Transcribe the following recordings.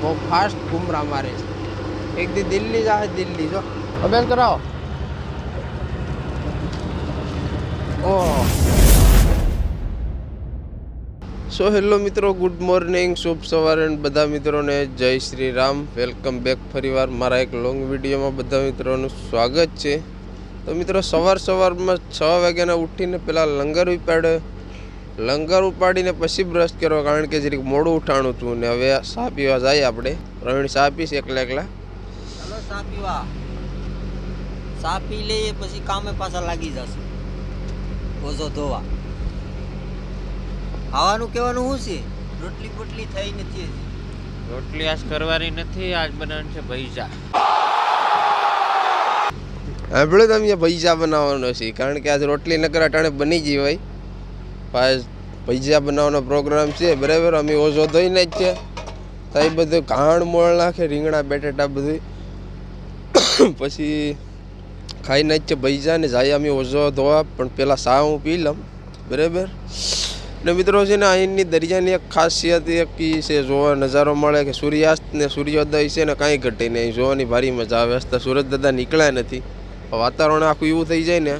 બહુ ફાસ્ટ ઘૂમરા મારે છે. એક દી દિલ્હી જાય દિલ્હી જો. અભ્યાસ કરાવો ઓહ સો હેલો મિત્રો, ગુડ મોર્નિંગ, શુભ સવારે બધા મિત્રોને જય શ્રી રામ. વેલકમ બેક ફરીવાર મારા એક લોંગ વિડીયોમાં બધા મિત્રોનું સ્વાગત છે. તો મિત્રો, સવાર સવારમાં છ વાગ્યાના ઉઠીને પહેલાં લંગર ઉપાડે લંગર ઉપાડીને પછી બ્રશ કર્યો કારણ કે જરીક મોડું ઉઠાણું હતું ને હવે સા પીવા જઈએ આપણે. પ્રવીણ સા પીશ એકલા એકલા. ચાલો સા પીવા. સા પી લઈએ પછી કામે પાછા લાગી જશે. ઓઝો ધોવા. ખાવાનું કહેવાનું શું છે? રોટલી પોટલી થઈ નથી હજી. રોટલી આજ કરવાની નથી આજ બનાવવાની છે ભૈજા આપણે તો અહીંયા ભૈજા બનાવવાનો છે કારણ કે આજ રોટલી નકર અટાણે બની ગઈ હોય. પાછ પૈસા બનાવવાનો પ્રોગ્રામ છે, બરાબર? અમે ઓછો ધોઈને જ છે. તો એ બધું ઘાણ મોળ નાખે, રીંગણા, બેટેટા બધું પછી ખાઈને જ છે પૈસા ને જાય અમે ઓછો ધોવા પણ પહેલાં સા હું પી લઉં, બરાબર? ને મિત્રો છે ને, અહીંની દરિયાની એક ખાસિયત એક છે, જોવા નજારો મળે કે સૂર્યાસ્ત ને સૂર્યોદય છે ને કાંઈ ઘટે નહીં. અહીં જોવાની ભારી મજા આવે. તો સુરત દાદા નીકળ્યા નથી. વાતાવરણ આખું એવું થઈ જાય ને,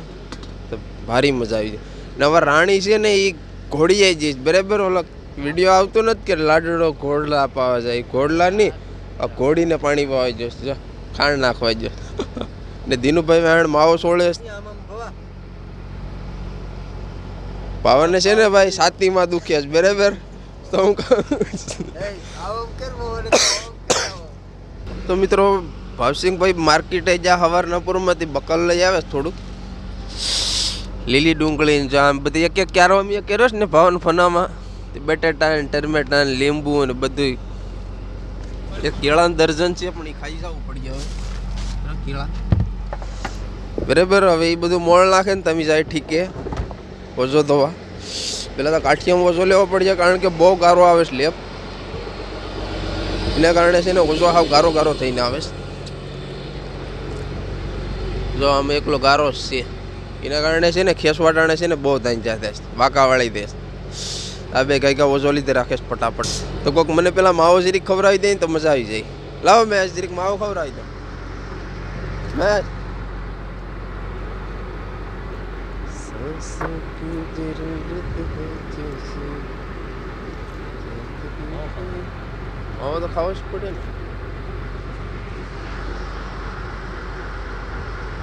તો ભારી મજા આવી જાય. ને હવે રાણી છે ને એ ઘોડી આવી જઈશ બરાબર? ઓલો વીડિયો આવતો નથી કે લાડડો ઘોડલા પાવા જાય. ઘોડલા નહીં, આ ઘોડીને પાણી પાવા જશે જો, ખાંડ નાખવા જો ને ધીનુભાઈ વાણ માવો સોળે પાવાને છે ને ભાઈ સાતીમાં દુખ્યા છે. બરાબર? તો હું તો મિત્રો, ભાવસિંહભાઈ માર્કેટે જ્યાં હવારનાપુરમાંથી બકલ લઈ આવે થોડુંક. લીલી ડુંગળી ને જામ બધી એક એક ક્યારો અમે કર્યો છે ને ભાવન ફનામાં. બટેટા ને ટમેટા ને લીંબુ ને બધું એક કેળાનું દર્જન છે પણ એ ખાઈ જવું પડી હવે. કેળા. બરાબર હવે એ બધું મોળ નાખે ને તમે જાય ઠીકે. ઓછો ધોવા. પહેલાં તો કાઠિયામાં ઓછો લેવો પડશે કારણ કે બહુ ગારો આવે છે લેપ. એના કારણે છે ને ઓછો હાવ ગારો ગારો થઈને આવે છે. જો આમ એકલો ગારો છે. એના કારણે છે ને ખેસવાટાણે છે ને બહુ થાય જાતે વાંકાવાળી દેશ. આ બે કઈ કઈ ઓછો લીધે રાખે ફટાફટ. તો કોઈક મને પેલા માવો જરીક ખવડાવી દે તો મજા આવી જાય. લાવો મેં જરીક માવો ખવડાવી દો મેં માવો તો ખાવો જ પડે ને.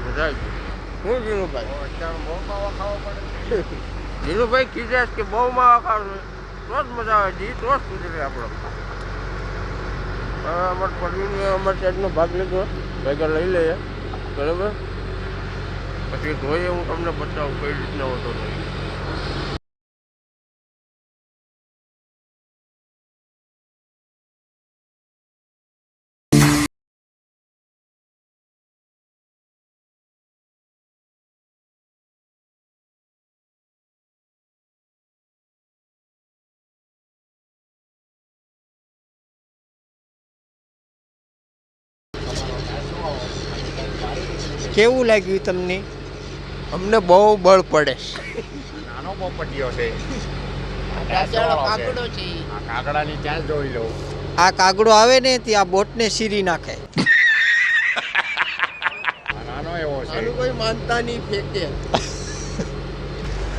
મજા આવી ગઈ. હું જીનુભાઈ જીનુભાઈ કીધા કે બહુ માવા ખાવ તો જ મજા આવે જી તો જ સુધરે આપણો. અમારે પરવીને અમારે સાઈડનો ભાગ લીધો ભેગા લઈ લઈએ. બરાબર? પછી ધોઈએ હું તમને બતાવું કઈ રીતના હોતો નહીં કેવું લાગ્યું તમને? અમને બહુ બળ પડે નાનો પોપટીયો છે. કાકડાની ત્યાં જોઈ લઉં. આ કાગડો આવે ને તે આ બોટને સીરી નાખે. નાનો એવો છે. કોઈ માનતા નહીં ફેંકે.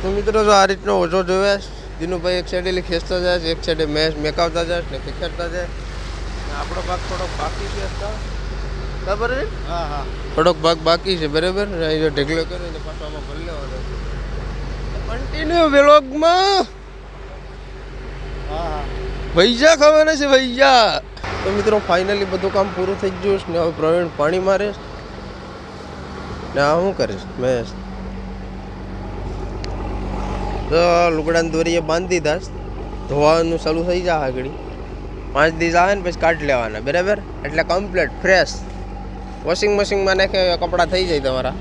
તો મિત્રો જો આ રીતનો ઓછો જોવે દિનુભાઈ એક સાઈડે ખેંચતા જાય એક સાઈડે મેચ મેકાવતા જાય ને ખેંચતા જાય. આપણો ભાગ થોડોક બાકી છે. બરાબર છે? હા હા. થોડોક ભાગ બાકી છે બરાબર? જો ઢગલો કરે પાછો આમાં ભરી લેવાનો. કન્ટિન્યુ વ્લોગમાં હા હા. ભૈજા ખાવાના છે ભૈજા તો મિત્રો ફાઇનલી બધું કામ પૂરું થઈ ગયું છે ને હવે પ્રવીણ પાણી મારે ને આ શું કરીશ મેં તો લુગડાને દોરીએ બાંધી દીધા ધોવાનું ચાલુ થઈ જાય આગળ. પાંચ દિવસ આવે ને પછી કાઢ લેવાના બરાબર? એટલે કમ્પ્લીટ ફ્રેશ વોશિંગ મશીનમાં નાખે કપડાં થઈ જાય તમારા.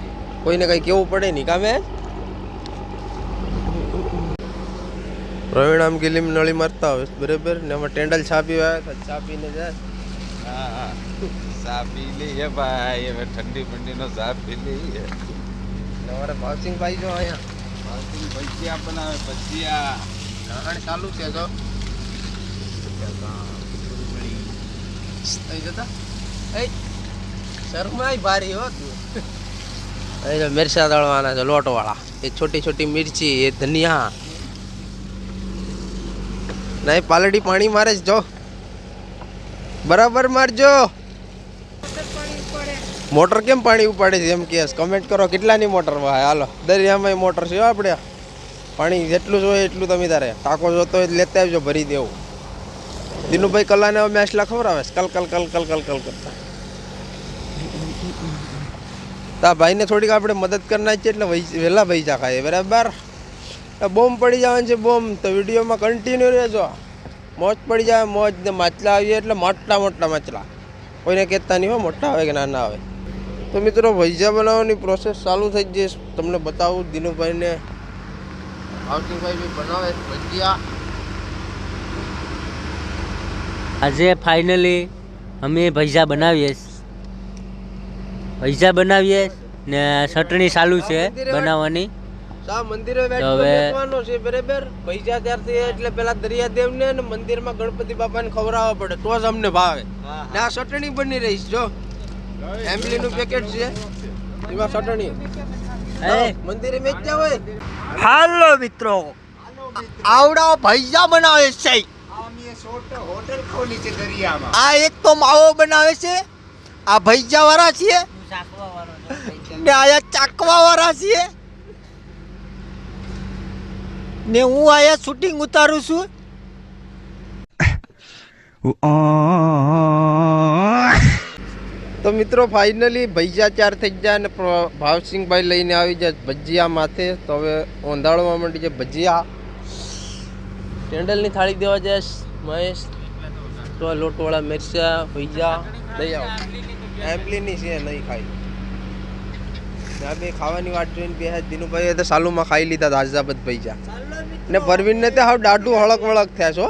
કોઈને કંઈ કેવું પડે નહીં કામે? પ્રવીણ આમ ગિલીમ નળી મારતા આવે બરાબર? ને આમાં ટેન્ડલ છાપી આવે છા છાપીને જાય. હા હા. ચા પી લઈએ ભાઈ હવે ઠંડી ઠંડીનો ચા પી લઈએ અમારે ભાવસિંગ ભાઈ જો અહીંયા. ભજીયા બનાવે? ભજીયા. લહણ ચાલુ છે જો. થઈ જતા. એ શર્માય ભારી હો અહીં તો મિરચા દળવાના છે, લોટવાળા. એ છોટી છોટી મિરચી, એ ધનિયા. નહીં પાલડી પાણી મારે જો બરાબર મારજો. મોટર કેમ પાણી ઉપાડે છે, એમ કે કમેન્ટ કરો, કેટલાની મોટર ભાઈ હાલો દરિયામાં મોટર છે આપણે. પાણી જેટલું જોઈએ એટલું તમે તારે. ટાંકો જોતો હોય લેતા આવજો, ભરી દેવું. દિનુભાઈ કલાને મેચ લખવરાવે કલ કલ કલ કલ કલ કલ કરતા તા ભાઈને થોડીક આપણે મદદ કરી નાખીએ એટલે વહી વહેલા પૈસા ખાઈએ બરાબર? બોમ્બ પડી જવાનું છે બોમ્બ. તો વિડીયોમાં કન્ટિન્યુ રહેજો. મોજ પડી જાય, મોજ ને માછલા આવીએ એટલે મોટા મોટા માછલા. કોઈને કહેતા નહીં હોય મોટા આવે કે નાના આવે. તો મિત્રો ભજીયા બનાવવાની પ્રોસેસ ચાલુ થઈ જશે તમને બતાવું, દિનુભાઈને ભાવસિંહભાઈ બી બનાવે, ભજીયા. આજે ફાઇનલી અમે ભૈજા બનાવીએ ભૈજા બનાવીએ ને ચટણી ચાલુ છે બનાવવાની. સા મંદિરે તો બેઠો હવે- છે બરાબર? પૈસા ત્યારથી એટલે પેલા દરિયાદેવને અને મંદિરમાં ગણપતિ બાપાને ખવડાવવા પડે. તો જ અમને ભાવે. ને આ ચટણી બની રહી જો. એમ્બલીનું પેકેટ છે. એમાં ચટણી. મંદિરે વેચતા હોય. હાલો મિત્રો. આવડા ભૈજા બનાવે છે. ખોલી છે આ એક તો માવો બનાવે છે. આ ભૈજા વાળા છીએ. ને આયા ચાકવા વાળા છીએ. ને હું આયા શૂટિંગ ઉતારું છું. તો મિત્રો ફાઇનલી ભૈજા ચાર થઈ જાય અને ભાવસિંહભાઈ લઈને આવી જાય ભજીયા માથે. તો હવે ઓંધાળવા માંડી છે ભજીયા. કેન્ડલની થાળી દેવા જાય મહેશ. તો લોટવાળા મિરચા, ભજીયા લઈ આવો. એમ્પલીની છે નહીં ખાઈ આ બે ખાવાની વાત જોઈને બે દિનુભાઈએ તો સાલુમાં ખાઈ લીધા હતા પૈસા ને પરવીનને તે હાવ દાઢું હળક વળક થયા છો.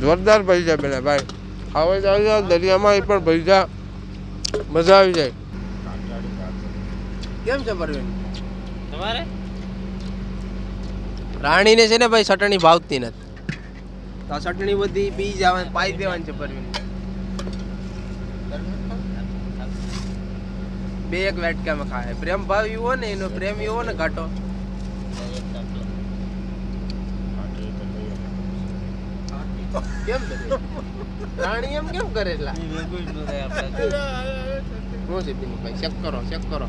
જોરદાર પૈસા બેને ભાઈ. ખાવા જાય દરિયામાં એ પણ પૈસા મજા આવી જાય. કેમ છે પરવીન? તમારે? રાણીને છે ને ભાઈ ચટણી ભાવતી નથી. તો ચટણી બધી પી જવાની પાઈ દેવાની છે પરવીન બે એક વાટકામાં ખાય. પ્રેમ ભાવ એવો ને એનો પ્રેમ એવો ને ઘાટો. કેમ કરે? રાણી એમ કેમ કરે એટલા? શું છે પીનું ભાઈ? ચેક કરો ચેક કરો.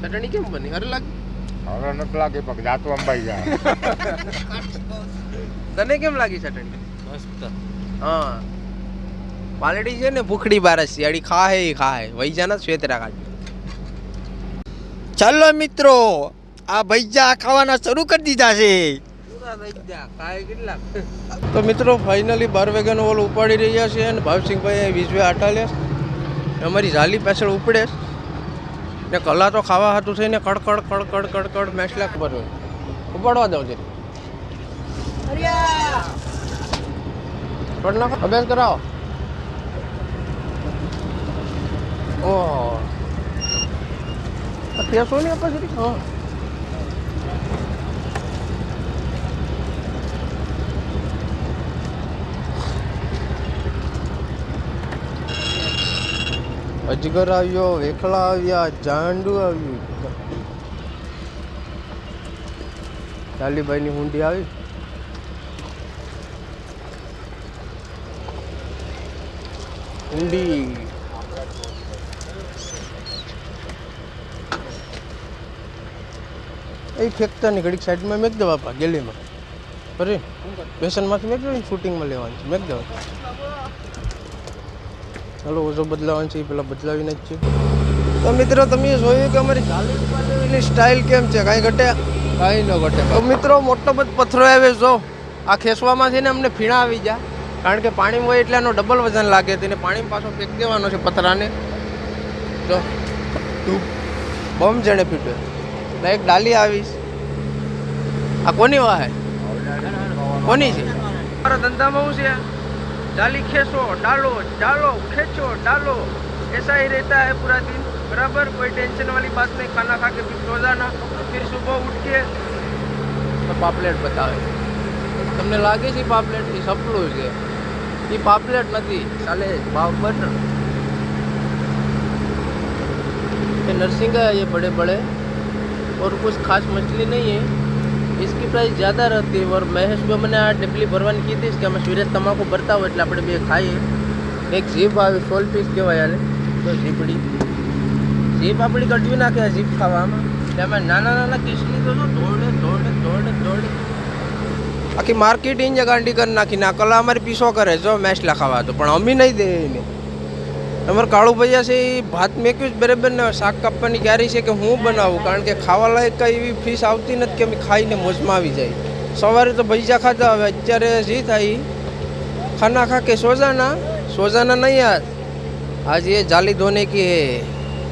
ચટણી કેમ બની? હર લાગે? હર નથી લાગે પગ જાતું અંબાઈ જાય. તને કેમ લાગી ચટણી? હા. પાલડી છે ને ભૂખડી બારસ અડી ખાહે ખાહે. વૈજાના શ્વેતરા કાઢી ચાલો મિત્રો આ ભૈજા ખાવાના શરૂ કરી દીધા છે. તો મિત્રો ફાઇનલી બાર વેગન ઓલ ઉપાડી રહ્યા છે અને ભાવસિંહભાઈ વીજવે આટાલ્યા અમારી ઝાલી પાછળ ઉપડે ને કલા તો ખાવા હતું થઈને કડકડ કડકડ કડકડ મેસલા ખબર હોય. ઉપાડવા દઉં છે. અભ્યાસ કરાવો. ઓહો આ પેસો નહીં આપે છે હા અજગર આવ્યો, વેખલા આવ્યા, જાંડુ આવ્યું. ચાલીભાઈની હુંડી આવી. હુંડી. એ ફેંકતા ની ઘડીક સાઈડમાં મેક દવા પા ગેલીમાં. બરે બેસનમાંથી મેક દો શૂટિંગમાં લેવાનું છે? મેક દો ચાલો ઓછો બદલાવાનો છે, એ પેલા બદલાવીને જ છે. તો મિત્રો, તમે જોયું કે અમારી ચાલીની સ્ટાઇલ કેમ છે? કાંઈ ઘટે? કાંઈ ન ઘટે. તો મિત્રો, મોટો બધો પથ્થરો આવે, જો. આ ખેસવામાંથી ને અમને ફીણા આવી ગયા કારણ કે પાણીમાં હોય એટલે એનો ડબલ વજન લાગે. તેને પાણીમાં પાછો ફેંક દેવાનો છે પથરાને. જો. બમ જેણે પીટ્યો એટલે એક ડાલી આવીશ આ કોની વાહે કોની છે મારા ધંધામાં શું છે डाली खेसो डालो डालो खेचो डालो ऐसा ही रहता है पूरा दिन बराबर कोई टेंशन वाली बात नहीं खाना खा के फिर सो जाना फिर सुबह उठ के તો પાપલેટ બતાવે તમને લાગે છે પાપલેટ એ સપનું છે ये पापलेट नहीं साले भाव बटर ये नरसिंह है ये बड़े बड़े और कुछ खास मछली नहीं है इसकी प्राइस ज़्यादा रहती है और महेश जो मैंने આ ડબલી ભરવાની કીધી છે કે અમે સુરેશ તમાકુ ભરતા હોય એટલે આપણે બે ખાઈએ એક જીપ આવે સોલ પીસ કહેવાય આને તો જીપડી જીપ આપણી કઢવી નાખે આ જીપ ખાવામાં એટલે અમે નાના નાના કિસલી તો જો દોડે દોડે દોડે દોડે આખી માર્કેટ ઇંજે ગાંડી કરી નાખી ના કલા અમારી પીસો કરે જો મેસલા ખાવા તો પણ અમી નહીં દે એને અમારે કાળુ ભૈયા છે એ ભાત મેક્યું જ બરાબર ને શાક કાપવાની ક્યારે છે કે હું બનાવું કારણ કે ખાવા લાયક કઈ એવી ફીસ આવતી નથી કે અમે ખાઈને મોજમાં આવી જાય સવારે તો ભૈજા ખાતા હવે અત્યારે જે થાય ઈ ખાના ખા કે સોજાના सोजाना नहीं आज आज ये जाली धोने की है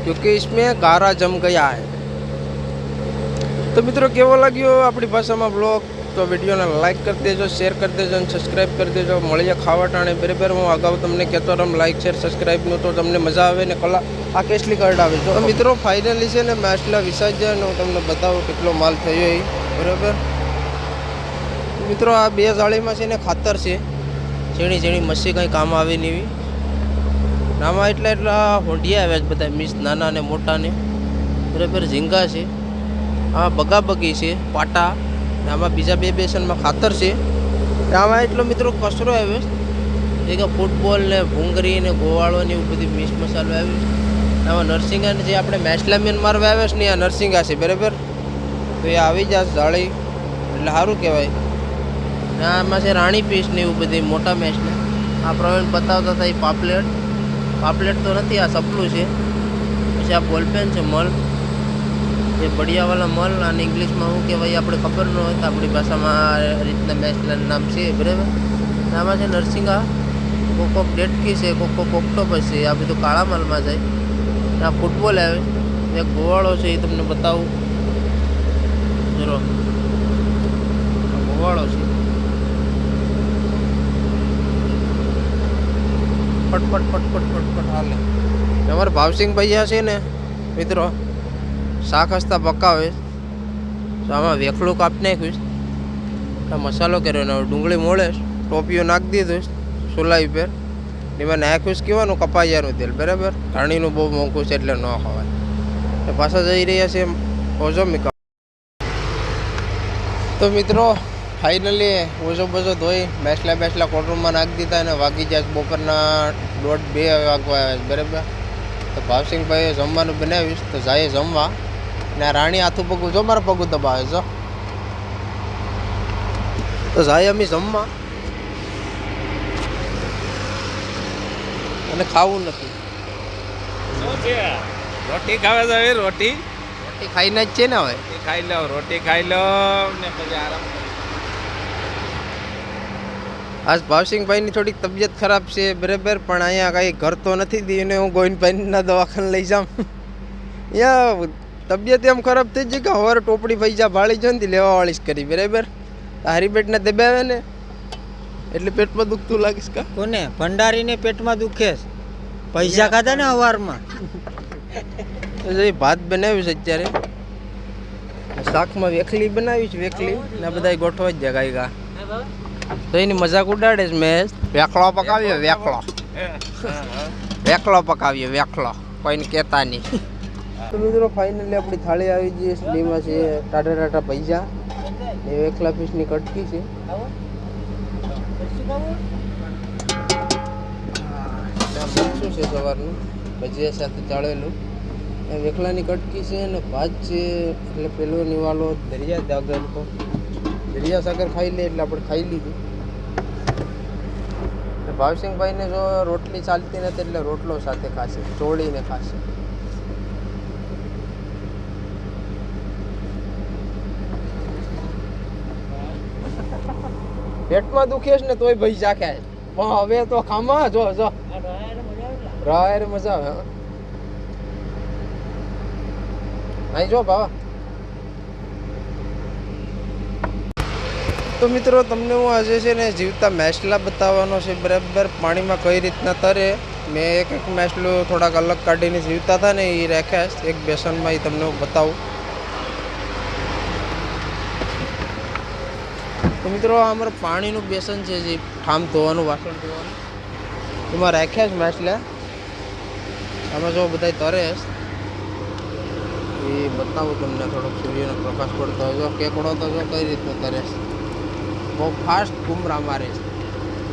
क्योंकि इसमें गारा जम गया है તો મિત્રો, કેવો લાગ્યો આપણી ભાષામાં બ્લોગ તો વિડીયોને લાઇક કરી દેજો શેર કરી દેજો અને સબસ્ક્રાઈબ કરી દેજો. મળીએ ખાવા ટાણે બરાબર, હું અગાઉ તમને કહેતો રમ લાઇક શેર સબસ્ક્રાઈબનું તો તમને મજા આવે ને કલા આ કેટલી કાર્ડ આવે તો મિત્રો ફાઇનલી છે ને મેચલા વિસર્જન હું તમને બતાવું કેટલો માલ થયો એ. બરાબર? મિત્રો, આ બે જાળીમાં છે ને ખાતર છે. ઝીણી ઝીણી મસી કંઈ કામ આવે નહીં એવી. નામાં એટલા એટલા હોંડિયા આવ્યા છે બધા મીસ નાના ને મોટાને બરાબર, ઝીંગા છે. આ બગાબગી છે, પાટા આમાં બીજા બે બેસનમાં ખાતર છે. આમાં એટલો મિત્રો કચરો આવ્યો જે કે ફૂટબોલ ને ભૂંગરી ને ગોવાળો ને એવું બધી મિક્સ મસાલો આવ્યો છે. આમાં નરસિંગાને જે આપણે મેસલામિયન મારવા આવ્યા છે ને આ નરસિંહા છે, બરાબર? તો એ આવી જશે જાળી, એટલે સારું કહેવાય. ને આમાં છે રાણી પીસ ને એવું બધી મોટા મેચને આ પ્રવીણ બતાવતા હતા એ પાપલેટ. પાપલેટ તો નથી, આ સપલું છે. પછી આ બોલપેન છે, મલ. જે બળિયાવાળા મલ અને ઇંગ્લિશમાં શું કહેવાય આપણે ખબર ન હોય તો આપણી ભાષામાં આ રીતના મેચના નામ છે, બરાબર? આમાં છે નરસિંગા કોક કોક ડેટકી છે, કોક કોક ઓક્ટોપસ છે, આ બધું કાળા માલમાં જાય. આ ફૂટબોલ આવે. એક ગોવાળો છે, એ તમને બતાવું. જરો ગોવાળો છે. ફટફટ ફટફટ ફટ ફટ ફટ ફટ હાલે અમારા ભાવસિંગ ભૈયા છે ને, મિત્રો શાક હસતા પકાવીશ. તો આમાં વેખલું કાપી નાખીશ. એટલે મસાલો કર્યો ડુંગળી મોળેશ, ટોપીઓ નાખી દીધું સુલાઈ પર એમાં નાખ્યું કહેવાનું કપાયાનું તેલ, બરાબર? ઘાણીનું બહુ મોંઘું છે એટલે ન ખવાય. પાછા જઈ રહ્યા છે ઓઝોમિકા તો મિત્રો ફાઇનલી ઓછો બોઝો ધોઈ બેસલા બેસલા કોટરૂમમાં નાખી દીધા અને વાગી જાય બપોરના દોઢ બે વાગવા બરાબર? તો ભાવસિંહભાઈએ જમવાનું બનાવીશ તો જાય જમવા. ને રાણી હાથું પગું જો મારા પગું દબાવે છો તો જાય અમે જમવા. અને ખાવું નથી. શું છે? રોટી ખાવે છે રોટી? રોટી ખાઈને જ છે ને હવે. ખાઈ લો રોટી ખાઈ લો ને પછી આરામ. આજ ભાવસિંહભાઈની થોડીક તબિયત ખરાબ છે બરાબર પણ અહીંયા કાંઈ ઘર તો નથી દીને હું ગોવિંદભાઈના દવાખાને લઈ જાઉં. અહીંયા તબિયત એમ ખરાબ થઈ ગઈ કે હવે ટોપડી પૈસા ભાળી જાય ને લેવાવાળી કરી બરાબર? હારી પેટને દબાવે ને એટલે પેટમાં દુખતું લાગીશ કા? કોને? ભંડારીને પેટમાં દુખે છે? પૈસા ખાધા ને અવારમાં ભાત બનાવ્યું છે અત્યારે શાકમાં વેખલી બનાવી છે વેખલી ને બધા ગોઠવા જ જાય ગાય ગા. તો એની મજાક ઉડાડે છે મેં. વેખલો પકાવ્યો વેખલો. વેખલો પકાવ્યો વેખલો. કોઈને કહેતા નહીં. તો મિત્રો ફાઇનલી આપણી થાળી આવી ગઈ છે. છે ટાટા ટાટા પૈસા. એ વેખલા ફીસની કટકી છે. શું છે સવારનું? ભજીયા સાથે ચાળેલું. એ વેખલાની કટકી છે અને ભાત છે. એટલે પેલો નિવાલો દરિયા દાગર તો દરિયા સાગર ખાઈ લે એટલે આપણે ખાઈ લીધું. ભાવસિંહભાઈને જો રોટલી ચાલતી નથી એટલે રોટલો સાથે ખાશે, ચોળીને ખાશે. પેટમાં દુખે છે ને તોય ભાઈ છે. પણ હવે તો ખામાં, જો જો. રાયર મજા આવે અહીં જો બાવા. તો મિત્રો, તમને હું આજે છે ને જીવતા મેસલા બતાવવાનો છે, બરાબર? પાણીમાં કઈ રીતના તરે? મેં એક એક મેસલું થોડાક અલગ કાઢીને જીવતા હતા ને એ રાખ્યા એક બેસનમાં એ તમને બતાવું. તો મિત્રો અમારે પાણીનું બેસન છે જે ઠામ ધોવાનું, વાસણ ધોવાનું. એમાં રાખ્યા જ માછલા. આમાં જો બધા તરે એ બતાવું તમને થોડોક સૂર્યનો પ્રકાશ પડતો હોય જો કેકડો તો જો કઈ રીતનો તરે બહુ ફાસ્ટ ઘુમરા મારે છે.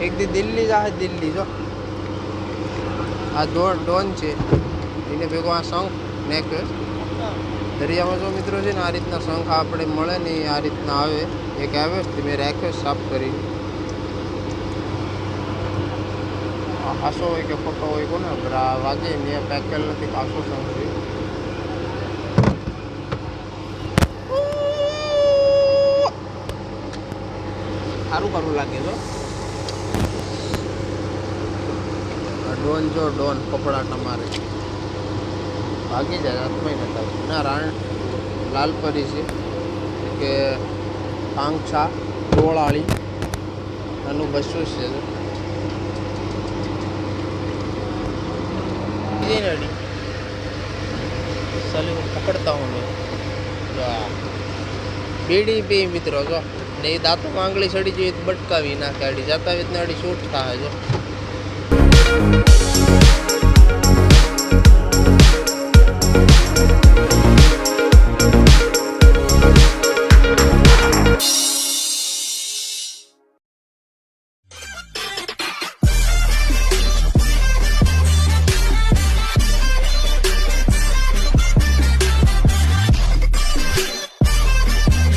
એક દી દિલ્હી જાય, દિલ્હી જો. આ ડોન છે. એને ભેગો આ શંખ નેકલેસ દરિયામાં જો મિત્રો છે ને આ રીતના શંખ આપણે મળે ને આ રીતના આવે. એક આવે છે મેં રાખ્યો સાફ કરી. હાસો હોય કે ખોટો હોય કોને વાગે ને પેકેલ નથી કાસો શંખ છે. સારું સારું લાગે છે. ડોન જો ડોન કપડા તમારે. ભાગી જાય રાતમાં નતા જૂના રાણ લાલપરી છે, કે પાંગછા ટોળાળી એનું બસો છે. ગ્રીનરી સાલી પકડતા હું બીડી બે મિત્રો, જો. ને એ દાંતમાં આંગળી સડી જોઈએ બટકાવી નાખે અડી જતા વેતને અડી શૂટ થાય છે.